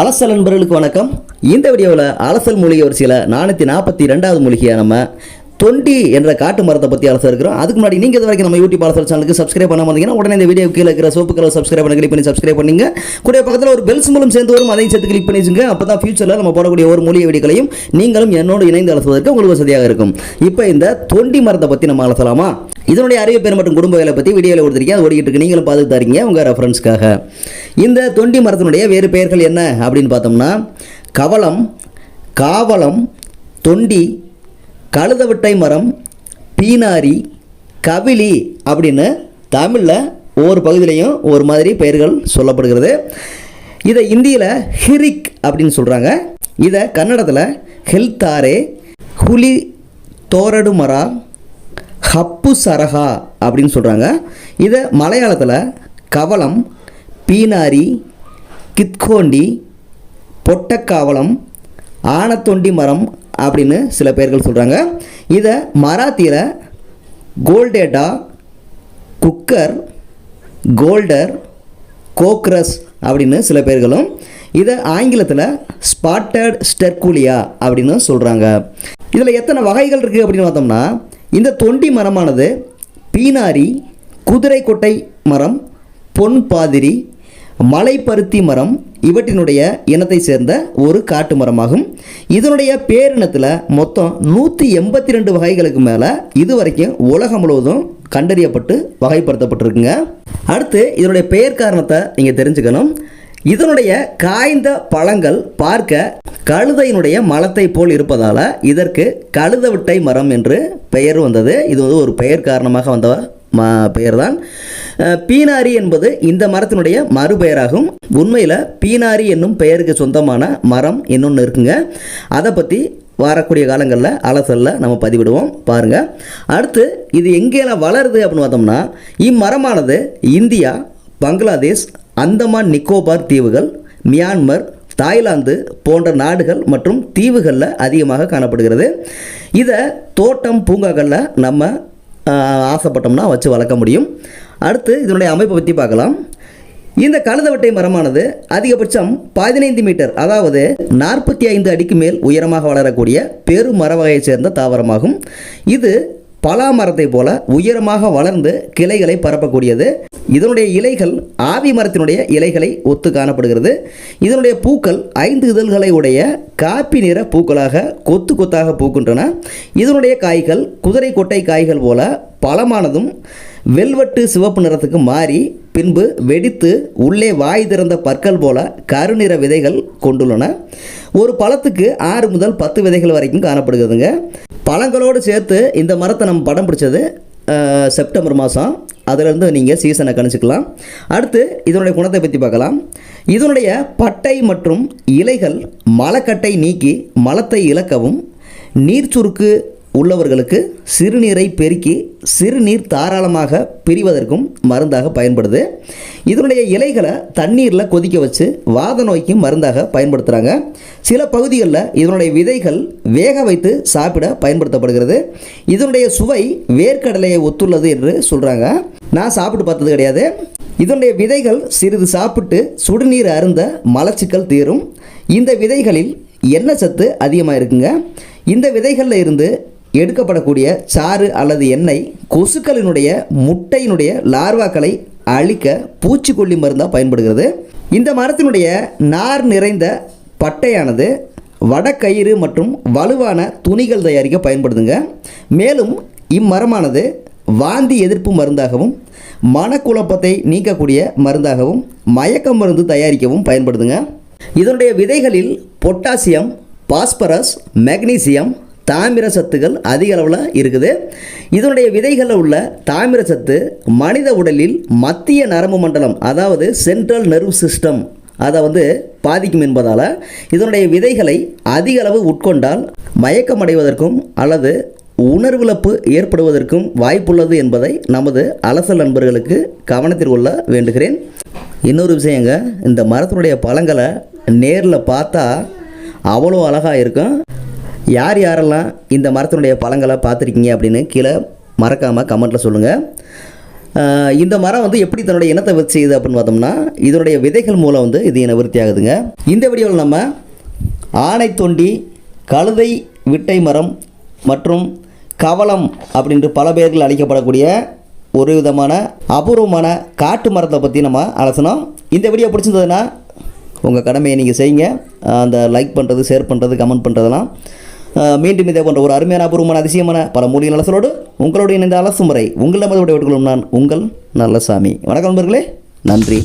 அலசல் நண்பர்களுக்கு வணக்கம். இந்த வீடியோவில் அலசல் மூலிகை சில நானூற்றி நாற்பத்தி ரெண்டாவது மூலிகையாக நம்ம தொண்டி என்ற காட்டு மரத்தை பற்றி அலச இருக்கிறோம். அதுக்கு முன்னாடி நீங்கள் இது வரைக்கும் நம்ம யூடியூப் அலசல் சேனலுக்கு சப்ஸ்கிரைப் பண்ண மாட்டீங்கன்னா உடனே இந்த வீடியோ கீழே இருக்கிற சோப்பு கலர் சப்ஸ்கிரைப் பண்ணி கிளிக் பண்ணி சப்ஸ்கிரைப் பண்ணுங்க. கூட பக்கத்தில் ஒரு பெல்ஸ் மூலம் சேர்ந்து வரும். அதையும் சேர்த்து கிளிக் பண்ணிச்சுங்க அப்போ தான் ஃபியூச்சரில் நம்ம போடக்கூடிய ஒரு மூலிகை வீடியோக்களையும் நீங்களும் என்னோடு இணைந்து அலசுவதற்கு உங்களுக்கு வசதியாக இருக்கும். இப்போ இந்த தொண்டி மரத்தை பற்றி நம்ம அலசலாமா இதனுடைய அறிவு பேர் மற்றும் குடும்ப வேலை பற்றி வீடியோவில் கொடுத்துருக்கேன். அது ஓடிக்கிட்டு இருக்கு. நீங்களும் பார்த்து தரீங்க உங்கள் ரெஃபரன்ஸ்க்காக இந்த தொண்டி மரத்தினுடைய வேறு பெயர்கள் என்ன அப்படின்னு பார்த்தோம்னா கவளம் காவலம் தொண்டி கழுதவிட்டை மரம் பீனாரி கவிலி அப்படின்னு தமிழில் ஒவ்வொரு பகுதியிலையும் ஒரு மாதிரி பெயர்கள் சொல்லப்படுகிறது. இதை இந்தியில் ஹிரிக் அப்படின்னு சொல்கிறாங்க இதை கன்னடத்தில் ஹெல்தாரே ஹுலி தோரடுமரா ஹப்பு சரஹா அப்படின்னு சொல்கிறாங்க இதை மலையாளத்தில் கவளம் பீனாரி கித்கோண்டி பொட்டக்காவளம் ஆனத்தொண்டி மரம் அப்படின்னு சில பேர்கள் சொல்கிறாங்க இதை மராத்தியில் கோல்டேட்டா குக்கர் கோல்டர் கோக்ரஸ் அப்படின்னு சில பேர்களும் இதை ஆங்கிலத்தில் ஸ்பாட்டட் ஸ்டெர்கூலியா அப்படின்னு சொல்கிறாங்க இதில் எத்தனை வகைகள் இருக்குது அப்படின்னு பார்த்தோம்னா இந்த தொண்டி மரமானது பீனாரி குதிரை கொட்டை மரம் பொன் பாதிரி மலைப்பருத்தி மரம் இவற்றினுடைய இனத்தை சேர்ந்த ஒரு காட்டு மரமாகும். இதனுடைய பேரினத்தில் மொத்தம் நூற்றி எண்பத்தி ரெண்டு வகைகளுக்கு மேலே இது வரைக்கும் உலகம் முழுவதும் கண்டறியப்பட்டு வகைப்படுத்தப்பட்டிருக்குங்க. அடுத்து இதனுடைய பெயர் காரணத்தை நீங்கள் தெரிஞ்சுக்கணும். இதனுடைய காய்ந்த பழங்கள் பார்க்க கழுதையினுடைய மலத்தை போல் இருப்பதால் இதற்கு கழுதவிட்டை மரம் என்று பெயர் வந்தது. இது வந்து ஒரு பெயர் காரணமாக வந்த பெயர் தான் பீனாரி என்பது இந்த மரத்தினுடைய மறுபெயராகும். உண்மையில் பீனாரி என்னும் பெயருக்கு சொந்தமான மரம் இன்னொன்று இருக்குங்க. அதை பற்றி வரக்கூடிய காலங்களில் அலசலில் நம்ம பதிவிடுவோம். பாருங்கள் அடுத்து இது எங்கேலாம் வளருது அப்படின்னு பார்த்தோம்னா இம்மரமானது இந்தியா பங்களாதேஷ் அந்தமான் நிக்கோபார் தீவுகள் மியான்மர் தாய்லாந்து போன்ற நாடுகள் மற்றும் தீவுகளில் அதிகமாக காணப்படுகிறது. இதை தோட்டம் பூங்காக்களில் நம்ம ஆசைப்பட்டோம்னா வச்சு வளர்க்க முடியும். அடுத்து இதனுடைய அமைப்பை பற்றி பார்க்கலாம். இந்த கழுதவட்டை மரமானது அதிகபட்சம் பதினைந்து மீட்டர் அதாவது நாற்பத்தி ஐந்து அடிக்கு மேல் உயரமாக வளரக்கூடிய பெரு மர வகையைச் சேர்ந்த தாவரமாகும். இது பலா மரத்தை போல உயரமாக வளர்ந்து கிளைகளை பரப்பக்கூடியது. இதனுடைய இலைகள் ஆவி மரத்தினுடைய இலைகளை ஒத்து காணப்படுகிறது. இதனுடைய பூக்கள் ஐந்து இதழ்களை உடைய காப்பி நிற பூக்களாக கொத்து கொத்தாக பூக்கின்றன. இதனுடைய காய்கள் குதிரை கொட்டை காய்கள் போல பழமானதும் வெல்வெட்டு சிவப்பு நிறத்துக்கு மாறி பின்பு வெடித்து உள்ளே வாய் திறந்த பற்கள் போல கருநிற விதைகள் கொண்டுள்ளன. ஒரு பழத்துக்கு ஆறு முதல் பத்து விதைகள் வரைக்கும் காணப்படுகிறதுங்க. பழங்களோடு சேர்த்து இந்த மரத்தை நம்ம படம் பிடிச்சது செப்டம்பர் மாதம் அதிலிருந்து நீங்கள் சீசனை கணிச்சுக்கலாம். அடுத்து இதனுடைய குணத்தை பற்றி பார்க்கலாம். இதனுடைய பட்டை மற்றும் இலைகள் மலக்கட்டை நீக்கி மலத்தை இழக்கவும் நீர் சுருக்கு உள்ளவர்களுக்கு சிறுநீரை பெருக்கி சிறுநீர் தாராளமாக பிரிவதற்கும் மருந்தாக பயன்படுது. இதனுடைய இலைகளை தண்ணீரில் கொதிக்க வச்சு வாத நோய்க்கு மருந்தாக பயன்படுத்துகிறாங்க சில பகுதிகளில் இதனுடைய விதைகள் வேக வைத்து சாப்பிட பயன்படுத்தப்படுகிறது. இதனுடைய சுவை வேர்க்கடலையை ஒத்துள்ளது என்று சொல்கிறாங்க நான் சாப்பிட்டு பார்த்தது கிடையாது. இதனுடைய விதைகள் சிறிது சாப்பிட்டு சுடுநீர் அருந்த மலச்சிக்கல் தீரும். இந்த விதைகளில் எண்ணெய் சத்து அதிகமாக இருக்குங்க. இந்த விதைகளில் இருந்து எடுக்கப்படக்கூடிய சாறு அல்லது எண்ணெய் கொசுக்களினுடைய முட்டையினுடைய லார்வாக்களை அழிக்க பூச்சிக்கொல்லி மருந்தாக பயன்படுகிறது. இந்த மரத்தினுடைய நார் நிறைந்த பட்டையானது வடக்கயிறு மற்றும் வலுவான துணிகள் தயாரிக்க பயன்படுதுங்க. மேலும் இம்மரமானது வாந்தி எதிர்ப்பு மருந்தாகவும் மனக்குழப்பத்தை நீக்கக்கூடிய மருந்தாகவும் மயக்க மருந்து தயாரிக்கவும் பயன்படுதுங்க. இதனுடைய விதைகளில் பொட்டாசியம் பாஸ்பரஸ் மெக்னீசியம் தாமிர சத்துகள் அதிக அளவில் இருக்குது. இதனுடைய விதைகளில் உள்ள தாமிர சத்து மனித உடலில் மத்திய நரம்பு மண்டலம் அதாவது சென்ட்ரல் நர்வ் சிஸ்டம் அதை வந்து பாதிக்கும் என்பதால் இதனுடைய விதைகளை அதிக அளவு உட்கொண்டால் மயக்கமடைவதற்கும் அல்லது உணர்விழப்பு ஏற்படுவதற்கும் வாய்ப்புள்ளது என்பதை நமது அலசல் நண்பர்களுக்கு கவனத்தில் கொள்ள வேண்டுகிறேன். இன்னொரு விஷயங்க இந்த மரத்தினுடைய பழங்களை நேரில் பார்த்தா அவ்வளோ அழகாக இருக்கும். யார் யாரெல்லாம் இந்த மரத்தினுடைய பழங்களை பார்த்துருக்கீங்க அப்படின்னு கீழே மறக்காமல் கமெண்ட்டில் சொல்லுங்கள் இந்த மரம் வந்து எப்படி தன்னுடைய இனத்தை வச்சு செய்யுது அப்படின்னு பார்த்தோம்னா இதனுடைய விதைகள் மூலம் வந்து இது இனவிருத்தி ஆகுதுங்க. இந்த வீடியோவில் நம்ம ஆனை தொண்டி கழுதை விட்டை மரம் மற்றும் கவளம் அப்படின்ட்டு பல பேர்கள் அழைக்கப்படக்கூடிய ஒரு விதமான அபூர்வமான காட்டு மரத்தை பற்றி நம்ம அலசணும் இந்த வீடியோ பிடிச்சிருந்ததுன்னா உங்கள் கடமையை நீங்கள் செய்யுங்க. அந்த லைக் பண்ணுறது ஷேர் பண்ணுறது கமெண்ட் பண்ணுறதெல்லாம் மீண்டும் இதே போன்ற ஒரு அருமையான அபூர்வமான அதிசயமான பல மூலிகை நலசலோடு உங்களுடைய இணைந்த அலசு முறை உங்களிடம் விட்டுக்கொள்ளும் நான் உங்கள் நல்லசாமி. வணக்கம் நண்பர்களே நன்றி.